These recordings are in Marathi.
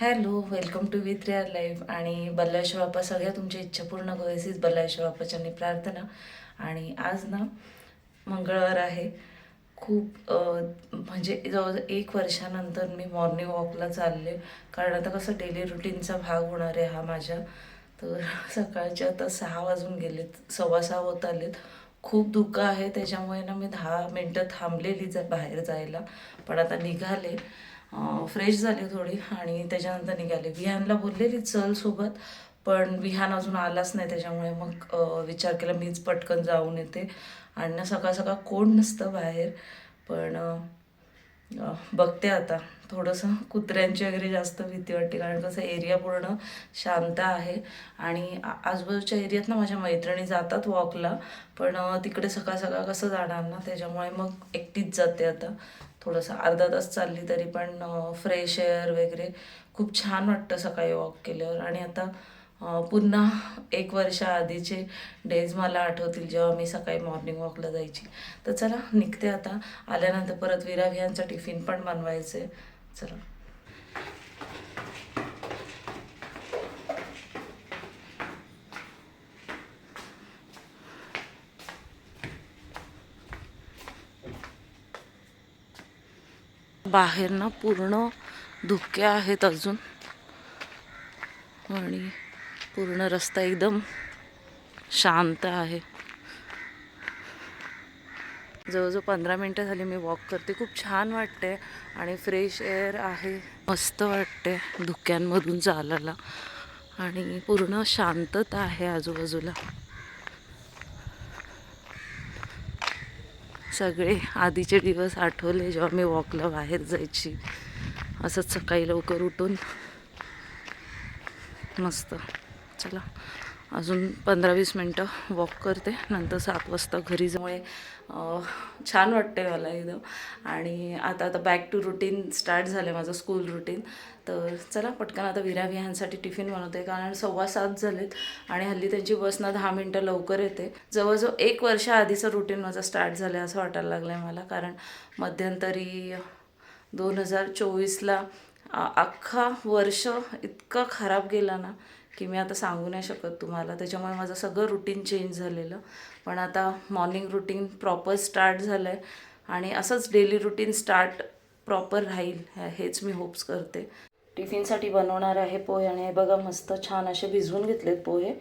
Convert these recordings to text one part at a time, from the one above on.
Hello welcome to with real life आणि बल्लाशो बापा सगळ्या तुमच्या इच्छा पूर्ण करायचीच बल्लाशो बाप्पाच्यानी प्रार्थना. आणि आज ना मंगळवार आहे. खूप म्हणजे जवळजवळ एक वर्षानंतर मी मॉर्निंग वॉकला चालले. कारण आता कसं डेली रुटीनचा भाग होणार आहे हा माझ्या. तर सकाळचे आता सहा वाजून गेलेत सव्वा सहा होत आलेत. खूप धुकं आहे त्याच्यामुळे ना मी दहा मिनटं थांबलेली जर बाहेर जायला. पण आता निघाले. फ्रेश झाली थोडी आणि त्याच्यानंतर निघाले. विहानला बोललेली चल सोबत पण विहान अजून आलाच नाही त्याच्यामुळे मग विचार केला मीच पटकन जाऊन येते. आणि ना सकाळ सकाळ कोण नसतं बाहेर पण बघते आता. थोडंसं कुत्र्यांची वगैरे जास्त भीती वाटते कारण कसं एरिया पूर्ण शांत आहे. आणि आजूबाजूच्या एरियात ना माझ्या मैत्रिणी जातात वॉकला पण तिकडे सकाळ सकाळ कसं जाणार ना त्याच्यामुळे मग एकटीच जाते आता. थोडंसं अर्धा तास चालली तरी पण फ्रेश एअर वगैरे खूप छान वाटतं सकाळी वॉक केल्यावर. आणि आता पुन्हा एक वर्षा आधीचे डेज मला आठवतील जेव्हा मी सकाळी मॉर्निंग वॉकला जायची. तर चला निघते आता. आल्यानंतर परत विरावियांचा टिफिन पण बनवायचे चला. बाहेर ना पूर्ण धुके आहेत अजून. आणि पूर्ण रस्ता एकदम शांत आहे. जवळजवळ पंधरा मिनटं झाली मी वॉक करते. खूप छान वाटते आणि फ्रेश एअर आहे. मस्त वाटते धुक्यांमधून चालायला आणि पूर्ण शांतता आहे आजूबाजूला. सगळे आधीचे दिवस आठवले जेव्हा मी वॉकला बाहेर जायची. असंच सकाळी लवकर उठून मस्त. चला. अजून पंधरा वीस मिनटं वॉक करते. नंतर सात वाजता घरी जमुळे छान वाटते मला एकदम. आणि आता आता बॅक टू रुटीन स्टार्ट झालं माझं स्कूल रुटीन तर चला पटकन आता विरा विहांसाठी टिफिन बनवते. कारण सव्वा सात झालेत आणि हल्ली त्यांची बस ना दहा मिनटं लवकर येते. जवळजवळ एक वर्ष आधीचं रुटीन माझं स्टार्ट झालं आहे असं वाटायला लागलं आहे मला. कारण मध्यंतरी दोन हजार चोवीसला अख्खा वर्ष इतका खराब गेला ना की मी आता सांगू नाही शकत तुम्हाला. त्याच्यामुळे माझं सगळं रुटीन चेंज झालेलं. पण आता मॉर्निंग रुटीन प्रॉपर स्टार्ट झालं आहे आणि असंच डेली रुटीन स्टार्ट प्रॉपर राहील हेच मी होप्स करते. टिफिनसाठी बनवणार आहे पोहे आणि हे बघा मस्त छान असे भिजवून घेतलेत पोहे.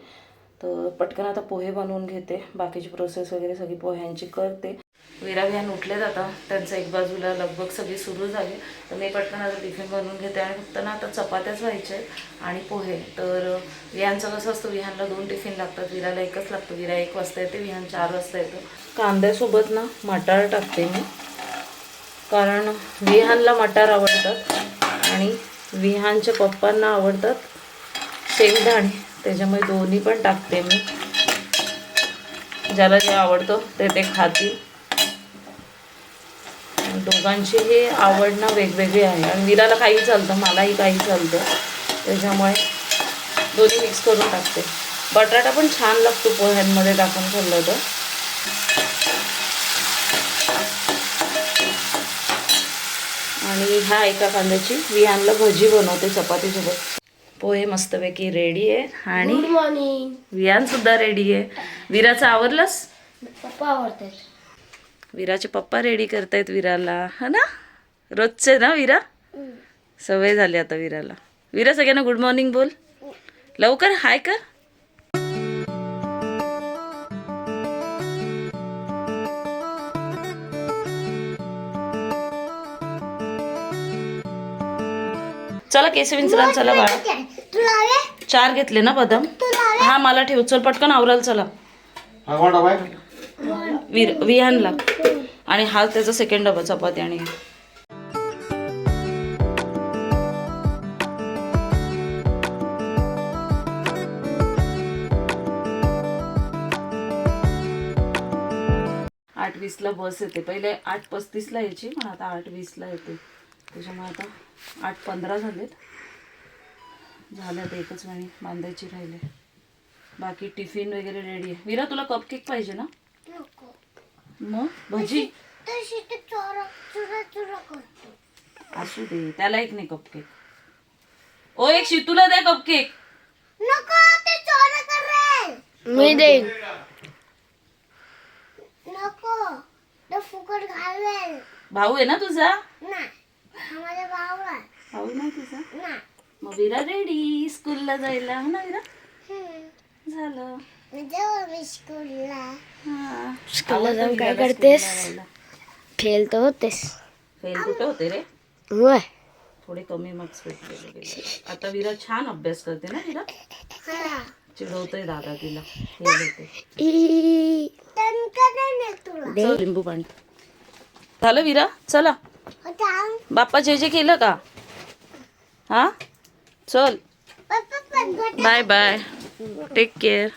तर पटकन आता पोहे बनवून घेते. बाकीची प्रोसेस वगैरे सगळी पोह्यांची करते. विरा विहान उठलेत आता. त्यांचं एक बाजूला लगबग सगळी सुरू झाली. तर मी पटकन आता टिफिन बनवून घेते. आणि फक्त ना आता चपात्याच व्हायच्या आणि पोहे. तर विहानचं कसं असतं विहानला दोन टिफिन लागतात. विराला एकच लागतं. विरा एक वाजता येते विहान चार वाजता येतं. कांद्यासोबत ना मटार टाकते मी. कारण विहानला मटार आवडतात आणि विहानच्या पप्पांना आवडतात शेंगदाणे. त्याच्यामुळे दोन्ही पण टाकते मी. ज्याला जे आवडतं ते ते खातील. दोघांची हे आवड ना वेगवेगळी आहे. आणि विराला काही चालतं मलाही काही चालतं. त्याच्यामुळे दोन्ही मिक्स करून टाकते. बटाटा पण छान लागतो पोह्यांमध्ये टाकून खाल्लं तर. आणि ह्या एका कांद्याची विहानला भजी बनवते चपातीसोबत. पोहे मस्तपैकी रेडी आहे. आणि गुड मॉर्निंग विहान सुद्धा रेडी आहे. विराचं आवरलंस? पप्पा आवडतात विराचे पप्पा रेडी करतायत विराला. हा ना? रोजचे ना विरा? सवय झाली आता विराला. विरा सगळ्यांना गुड मॉर्निंग बोल. लवकर हाय कर. चला केसवीन चला चला बाळा तुला हवे चार घेतले ना बदाम? हा मला ठेव. चल पटकन आवराल चला. हा विर विहानला. आणि हा त्याचा सेकंड डबा चपाती आणि आठ वीसला बस येते. पहिले आठ पस्तीसला यायची पण आता आठ वीसला येते. त्याच्यामुळे आता आठ पंधरा झालेत. झाले आता एकच वेळी बांधायची राहिले. बाकी टिफिन वगैरे रेडी आहे. विरा तुला कपकेक पाहिजे ना? नको मग भजी तशी ते चोरा चुरा चुरा करतो असू दे त्याला एक नाही कपकेक ओ एक शितूला द्या कपकेक नको ते चोर करेल मी देईन नको तो फुकट घालवेल भाऊ आहे ना तुझा नाही हा माझा भाऊ आहे भाऊ नाही तुझा नाही मग विरा रेडी स्कूलला जायला हो ना विरा हम्म. झालं मी स्कूलला स्कूलला जाऊन काय करतेस? फेल तर होतेस. फेल कुठे होते रे? होय. थोडे कमी मार्क्स भेटलेले गेले. आता विरा छान अभ्यास करते ना विरा हा चिडवतोय दादा तिला. फेल होते. लिंबू पाणी. झालं विरा? चला. बाप्पा जे जे केलं का? हा? चल. बाय बाय टेक केअर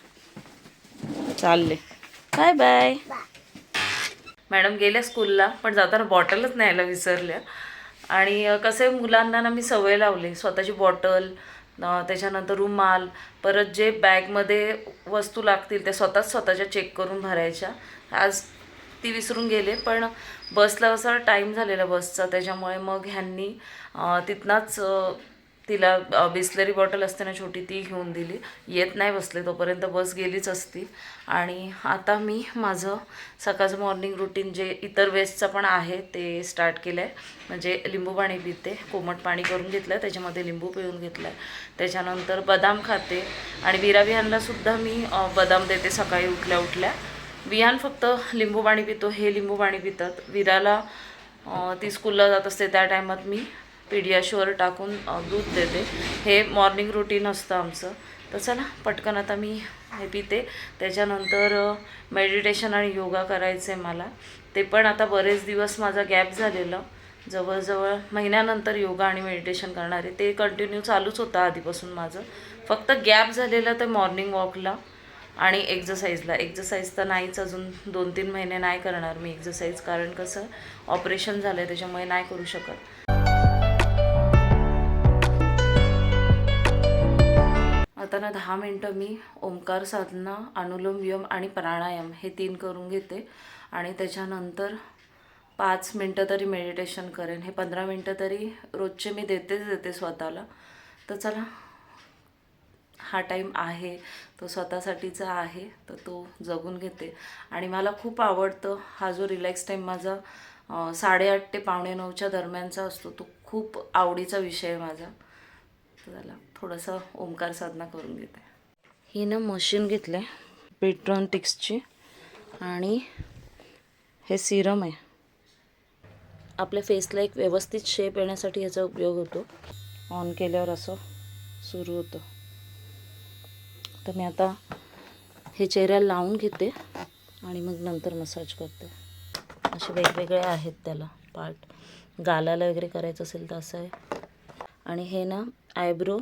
चालले. Bye bye. मॅडम गेल्या स्कूलला पण जाताना बॉटलच न्यायला विसरल्या. आणि कसं आहे मुलांना ना मी सवय लावली. स्वतःची बॉटल त्याच्यानंतर रुमाल परत जे बॅगमध्ये वस्तू लागतील त्या स्वतःच स्वतःच्या चेक करून भरायच्या. आज ती विसरून गेले पण बसला असा टाईम झालेला बसचा. त्याच्यामुळे मग ह्यांनी तिथनाच तिला बिस्लरी बॉटल असते ना छोटी ती घेऊन दिली. येत नाही बसले तोपर्यंत बस गेलीच असती. आणि आता मी माझं सकाळचं मॉर्निंग रुटीन जे इतर वेस्टचं पण आहे ते स्टार्ट केलं आहे म्हणजे लिंबू पाणी पिते कोमट पाणी करून घेतलं आहे त्याच्यामध्ये लिंबू पिळून घेतलं आहे त्याच्यानंतर बदाम खाते आणि विरा विहानलासुद्धा मी बदाम देते सकाळी उठल्या उठल्या. विहान फक्त लिंबू पाणी पितो हे लिंबू पाणी पितात. विराला ती स्कूलला जात असते त्या टायमात मी पिडियाश्युअर टाकून दूध देते. हे मॉर्निंग रुटीन असतं आमचं. तर चला पटकन आता मी हे पिते. त्याच्यानंतर मेडिटेशन आणि योगा करायचं आहे मला. ते पण आता बरेच दिवस माझा गॅप झालेला. जवळजवळ महिन्यानंतर योगा आणि मेडिटेशन करणार आहे. ते कंटिन्यू चालूच होतं आधीपासून माझं. फक्त गॅप झालेलं तर मॉर्निंग वॉकला आणि एक्झरसाईजला एक्झरसाईज तर नाहीच अजून. दोन तीन महिने नाही करणार मी एक्झरसाईज कारण कसं? ऑपरेशन झालं आहे त्याच्यामुळे नाही करू शकत. आता ना दहा मिनटं मी ओंकार साधना अनुलोम विलोम आणि प्राणायाम हे तीन करून घेते. आणि त्याच्यानंतर पाच मिनटं तरी मेडिटेशन करेन. हे पंधरा मिनटं तरी रोजचे मी देतेच देते स्वतःला. तर चला हा टाईम आहे. तो स्वतःसाठीचा आहे. तर तो जगून घेते. आणि मला खूप आवडतं हा जो रिलॅक्स टाईम माझा साडेआठ ते पावणे नऊच्या दरम्यानचा असतो तो खूप आवडीचा विषय आहे माझा. झाला त्याला थोडंसं ओंकार साधना करून घेते. ही ना मशीन घेतलं आहे पेट्रॉन टिक्सची आणि हे सिरम आहे. आपल्या फेसला एक व्यवस्थित शेप येण्यासाठी याचा उपयोग होतो. ऑन केल्यावर असं सुरू होतं. तर मी आता हे चेहऱ्याला लावून घेते आणि मग नंतर मसाज करते. असे वेगवेगळे आहेत त्याला पार्ट गालाला वगैरे करायचं असेल तर असं आहे. आणि हे ना आयब्रो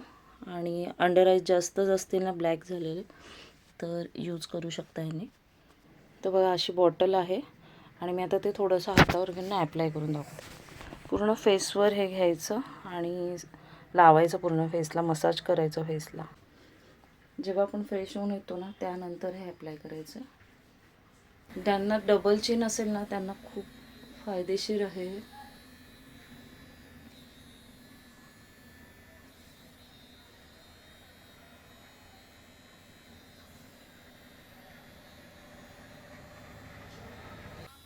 आणि अंडर आईज जास्तच असतील ना ब्लॅक झालेले तर यूज करू शकता ह्याने. तर बघा अशी बॉटल आहे आणि मी आता ते थोडंसं हातावर घेऊन ॲप्लाय करून दाखवते. पूर्ण फेसवर हे घ्यायचं आणि लावायचं पूर्ण फेसला मसाज करायचं फेसला. जेव्हा आपण फ्रेश होऊन येतो ना त्यानंतर हे अप्लाय करायचं. ज्यांना डबल चेन असेल ना त्यांना खूप फायदेशीर आहे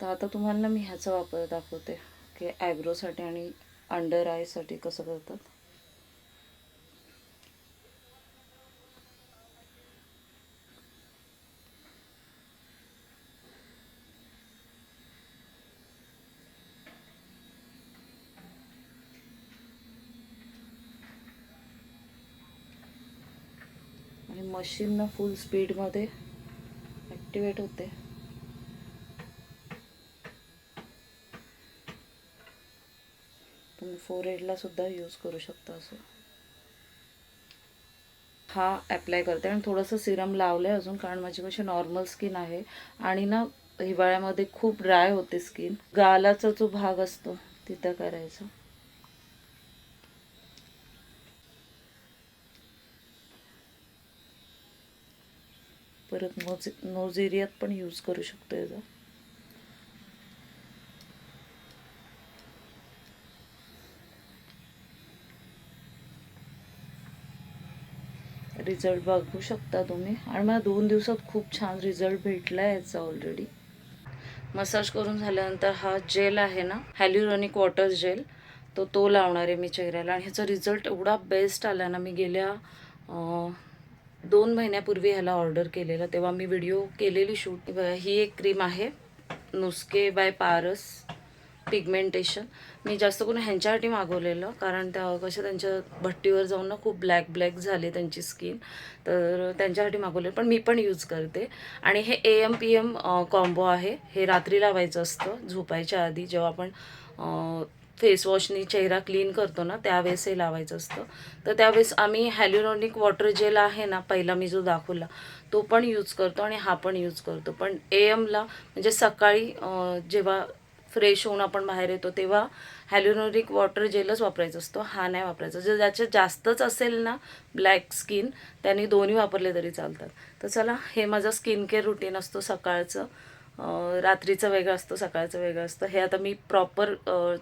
तर आता तुम्हाला ना मी ह्याचा वापर दाखवते की आयब्रोसाठी आणि अंडर आयसाठी कसं करतात. आणि मशीन ना फुल स्पीडमध्ये ॲक्टिवेट होते. तुम्ही फोर हेडला सुद्धा यूज करू शकता असं. हा ॲप्लाय करते. आणि थोडंसं सिरम लावलं आहे अजून कारण माझी कशी नॉर्मल स्किन आहे. आणि ना हिवाळ्यामध्ये खूप ड्राय होते स्किन गालाचा जो भाग असतो तिथं करायचा. परत नोज नोज एरियात पण यूज करू शकतो याचा रिझल्ट बघू शकता तुम्ही. आणि मला दोन दिवसात खूप छान रिझल्ट भेटला आहे याचा ऑलरेडी मसाज करून झाल्यानंतर हा जेल आहे ना हॅल्युरॉनिक वॉटर जेल तो तो लावणार आहे मी चेहऱ्याला. आणि ह्याचा रिझल्ट एवढा बेस्ट आला ना मी गेल्या दोन महिन्यापूर्वी ह्याला ऑर्डर केलेला. तेव्हा मी व्हिडिओ केलेली शूट ही एक क्रीम आहे नुस्के बाय पारस पिगमेंटेशन मी जास्त करून ह्यांच्यासाठी मागवलेलं कारण त्या कशा त्यांच्या भट्टीवर जाऊन ना खूप ब्लॅक ब्लॅक झाले त्यांची स्किन तर त्यांच्यासाठी मागवलेलं पण मी पण यूज करते. आणि हे A M P M combo आहे. हे रात्री लावायचं असतं झोपायच्या आधी जेव्हा आपण फेसवॉशनी चेहरा क्लीन करतो ना त्यावेळेस हे लावायचं असतं. तर त्यावेळेस आम्ही हॅल्युरॉनिक वॉटर जेल आहे ना पहिला मी जो दाखवला तो पण यूज करतो आणि हा पण यूज करतो. पण ए एमला म्हणजे सकाळी जेव्हा फ्रेश होऊन आपण बाहेर येतो तेव्हा हॅल्युनोरिक वॉटर जेलच वापरायचा असतो. हा नाही वापरायचा. जर ज्याच्यात जास्तच असेल ना ब्लॅक स्किन त्यांनी दोन्ही वापरले तरी चालतात. तर चला हे माझं स्किन केअर रुटीन असतो सकाळचं. रात्रीचं वेगळं असतं सकाळचं वेगळं असतं. हे आता मी प्रॉपर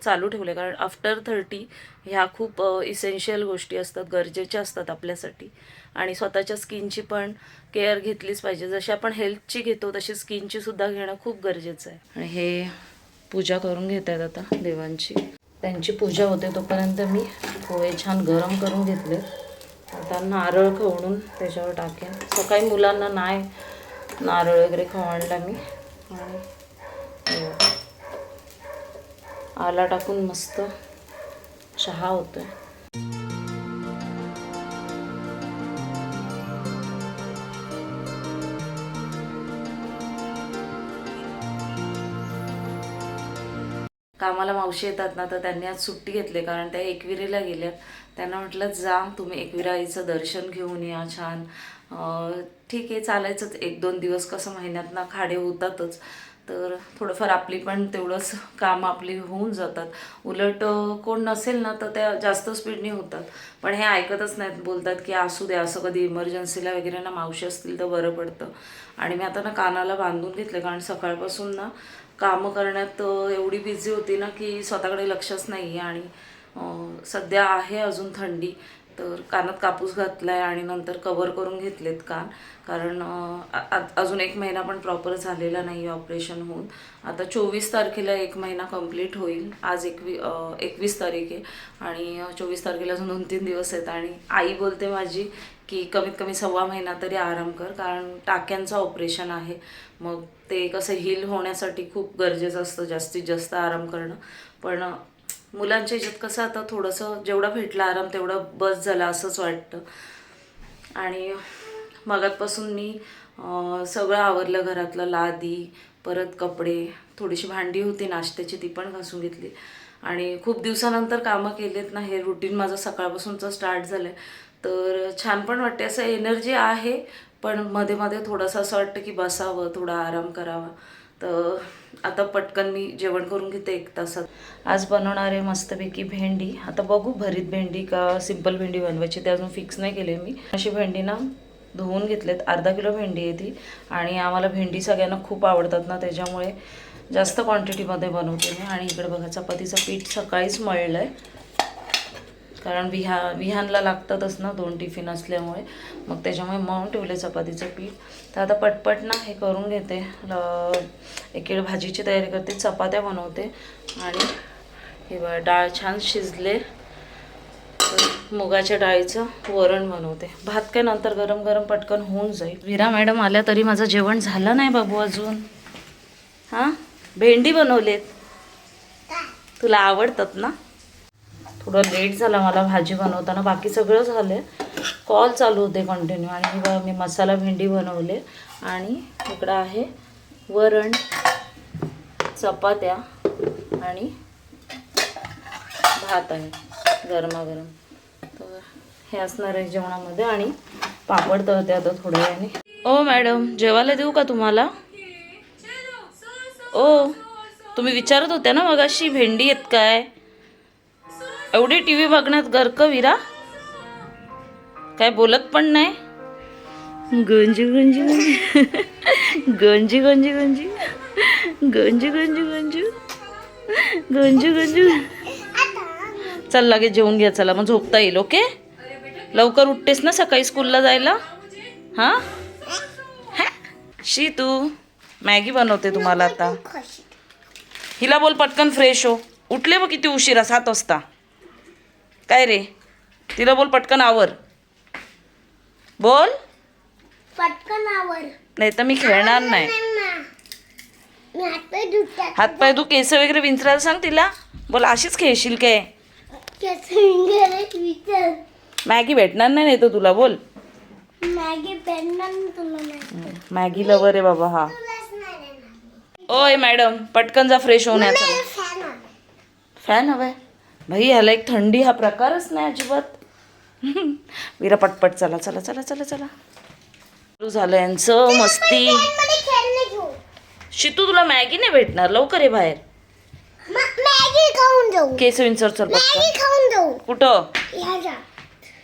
चालू ठेवले कारण आफ्टर थर्टी ह्या खूप इसेन्शियल गोष्टी असतात गरजेच्या असतात आपल्यासाठी. आणि स्वतःच्या स्किनची पण केअर घेतलीच पाहिजे. जशी आपण हेल्थची घेतो तशी स्किनची सुद्धा घेणं खूप गरजेचं आहे. आणि हे पूजा करून घेत आहेत आता देवांची. त्यांची पूजा होते तोपर्यंत मी पोहे छान गरम करून घेतले. आता नारळ खवणून त्याच्यावर टाकेन. सकाळी मुलांना नाही नारळ वगैरे खवणला मी. आणि आला टाकून मस्त चहा होतोय. कामाला मावशी येतात ना तर त्यांनी आज सुट्टी घेतली कारण त्या एकविरीला गेल्या. त्यांना म्हटलं जा तुम्ही एकविरा आईचं दर्शन घेऊन या छान. ठीक आहे चालायचंच. एक दोन दिवस कसं महिन्यात ना खाडे होतातच. तर थोडंफार आपली पण तेवढंच काम आपली होऊन जातात. उलट कोण नसेल ना तर त्या जास्त स्पीडने होतात. पण हे ऐकतच नाहीत. बोलतात की असू द्या असं कधी इमर्जन्सीला वगैरे ना मावशी असतील तर बरं पडतं. आणि मी आता ना कानाला बांधून घेतलं कारण सकाळपासून ना कामं करण्यात एवढी बिझी होती ना की स्वतःकडे लक्षच नाही आहे आणि सध्या आहे अजून थंडी. तर कानात कापूस घातला आहे आणि नंतर कवर करून घेतलेत कान. कारण आ- अजून एक महिना पण प्रॉपर झालेला नाही आहे ऑपरेशन होऊन. आता चोवीस तारखेला एक महिना कंप्लीट होईल. आज एकवी एकवीस तारीख आहे. आणि चोवीस तारखेला अजून दोन तीन दिवस आहेत. आणि आई बोलते माझी की कमीत कमी सव्वा महिना तरी आराम कर कारण टाक्यांचं ऑपरेशन आहे. मग ते कसं हील होण्यासाठी खूप गरजेचं असतं जास्तीत जास्त आराम करणं. पण मुलांच्या ह्याच्यात कसं आता थोडंसं जेवढं भेटला आराम तेवढं बस झाला असंच वाटतं. आणि मगातपासून मी सगळं आवरलं घरातलं लादी परत कपडे थोडीशी भांडी होती नाश्त्याची ती पण घासून घेतली. आणि खूप दिवसानंतर कामं केलेत ना हे रुटीन माझं सकाळपासूनचं स्टार्ट झालं आहे तर छान पण वाटते असं एनर्जी आहे पण मध्ये मध्ये थोडंसं असं वाटतं की बसावं थोडा आराम करावा. तर आता पटकन मी जेवण करून घेते एक तासात. आज बनवणार आहे मस्तपैकी भेंडी. आता बघू भरीत भेंडी का सिंपल भेंडी बनवायची ते अजून फिक्स नाही केले मी. अशी भेंडी ना धुवून घेतलेत. अर्धा किलो भेंडी आहे ती. आणि आम्हाला भेंडी सगळ्यांना खूप आवडतात ना त्याच्यामुळे जास्त क्वांटिटीमध्ये बनवते मी. आणि इकडे बघा चपातीचं पीठ सकाळीच मळलं आहे कारण विहा विहानला लागतातच ना दोन टिफिन असल्यामुळे. मग त्याच्यामुळे मळून ठेवले चपातीचं पीठ. तर आता पटपट ना हे करून घेते. ल- एकीकडे भाजीची तयारी करते चपात्या बनवते. आणि हे डाळ छान शिजले. तर मुगाच्या डाळीचं वरण बनवते. भात काय नंतर गरम गरम पटकन होऊन जाईल. विरा मॅडम आल्या तरी माझं जेवण झालं नाही बाबू अजून. हां? भेंडी बनवलेत. तुला आवडतात ना? थोडं लेट झाला मला भाजी बनवताना बाकी सगळं झालं कॉल चालू होते कंटिन्यू आणि बघा मी मसाला भेंडी बनवले आणि इकडं आहे वरण चपात्या आणि भात आहे गरमागरम. तर हे असणार आहे जेवणामध्ये आणि पापड तळते आता थोड्या वेळाने. ओ मॅडम जेवायला देऊ का तुम्हाला? ओ तुम्ही विचारत होत्या ना मगाशी भेंडी आहेत काय? एवढी टी व्ही बघण्यात गर्क विरा काय बोलत पण नाही? गंजी गंजी गंजी. गंजी गंजी गंजी. गंजी गंजी गंजी. गंजी गंजी. चल लागे जेवून घ्या चला. मग झोपता येईल ओके? लवकर उठतेस ना सकाळी स्कूलला जायला? हां? शी तू मॅगी बनवते तुम्हाला आता. हिला बोल पटकन फ्रेश हो. उठले मग किती उशिरा सात वाजता. काय रे? तिला बोल पटकन आवर. बोल. पटकन आवर. नाही तर मी खेळणार नाही. हातपाय तू केस वगैरे विंचरायला सांग तिला. बोल अशीच खेळशील काय? मॅगी भेटणार नाही नाही तर तुला. बोल. मॅगी तुला नाही मॅगी. लवर आहे बाबा हा. ओय मॅडम पटकन जा फ्रेश होऊन. फॅन हवाय? भाई ह्याला एक थंडी हा प्रकारच नाही अजिबात. विरा पटपट चला चला चला चला चला. सुरू झालं यांचं मस्ती. शितू तुला मॅगी नाही भेटणार? लवकर ये बाहेर. खाऊन जाऊ. केस विंचर चल खाऊन जाऊ. कुठं? ह्याच्या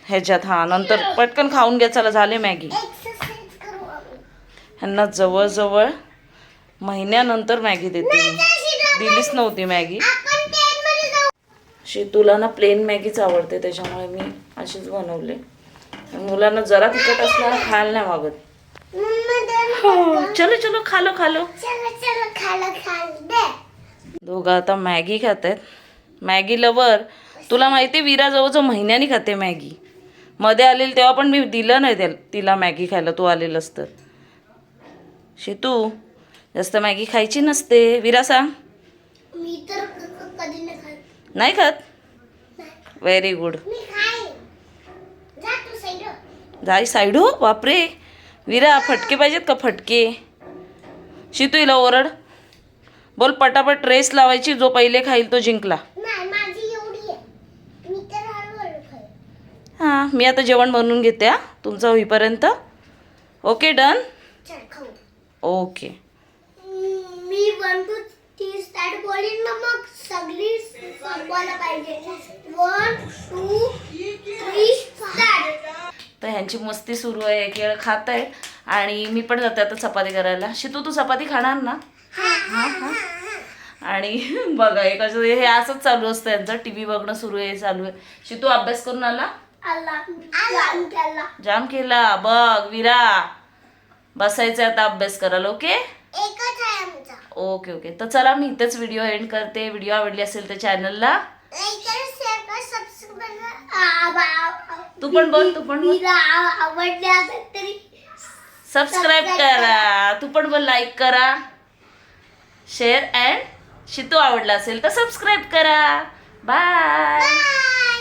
ह्याच्यात हा नंतर पटकन खाऊन घ्या चला झाले मॅगी. ह्यांना जवळजवळ महिन्यानंतर मॅगी देते दिलीच नव्हती मॅगी आपण train मध्ये जाऊ शितूला ना प्लेन मॅगीच आवडते त्याच्यामुळे मी अशीच बनवले. मुलांना जरा तिखट असल्यानं खायला नाही मागत. हो चलो चलो खालो खालो. दोघं आता मॅगी खात आहेत मॅगी लवर तुला माहिती आहे विरा जवळजवळ महिन्यानी खाते मॅगी. मध्ये आलेली तेव्हा पण मी दिलं नाही त्याला तिला मॅगी खायला तू आलेलंस तर. शेतू जास्त मॅगी खायची नसते. विरा सांग. मी तर कधी नाही नाही खात? व्हेरी गुड जाई साईड? हो बापरे. विरा फटके पाहिजेत का फटके? शितू हिला ओरड. बोल पटापट रेस लावायची जो पहिले खाईल तो जिंकला. हां मी आता जेवण बनवून घेते हा. तुमचं होईपर्यंत. ओके डन ओके मी थ्री स्टार्ट बोलीन ना मग सगळी संपवायला पाहिजे. वन टू थ्री स्टार्ट तर ह्यांची मस्ती सुरू आहे एक वेळ खात आहे आणि मी पण जाते आता चपाती करायला. शितू तू चपाती खाणार ना? हां हां आणि बघा एक असं हे असंच चालू असतं यांचं. टी व्ही बघणं सुरू आहे चालू आहे. शितू अभ्यास करून आला? जाम केला. बघ विरा. बसायचं आता अभ्यास करायला ओके? एकच आहे आमचा. Okay okay. तर चला मी इथेच व्हिडिओ एंड करते. व्हिडिओ आवडली असेल तर चॅनलला तू पण बोल तू पण बोल. आवडले असेल तरी सबस्क्राईब करा. तू पण बोल लाईक करा. शेअर अँड शितू आवडला असेल तर सबस्क्राईब करा. बाय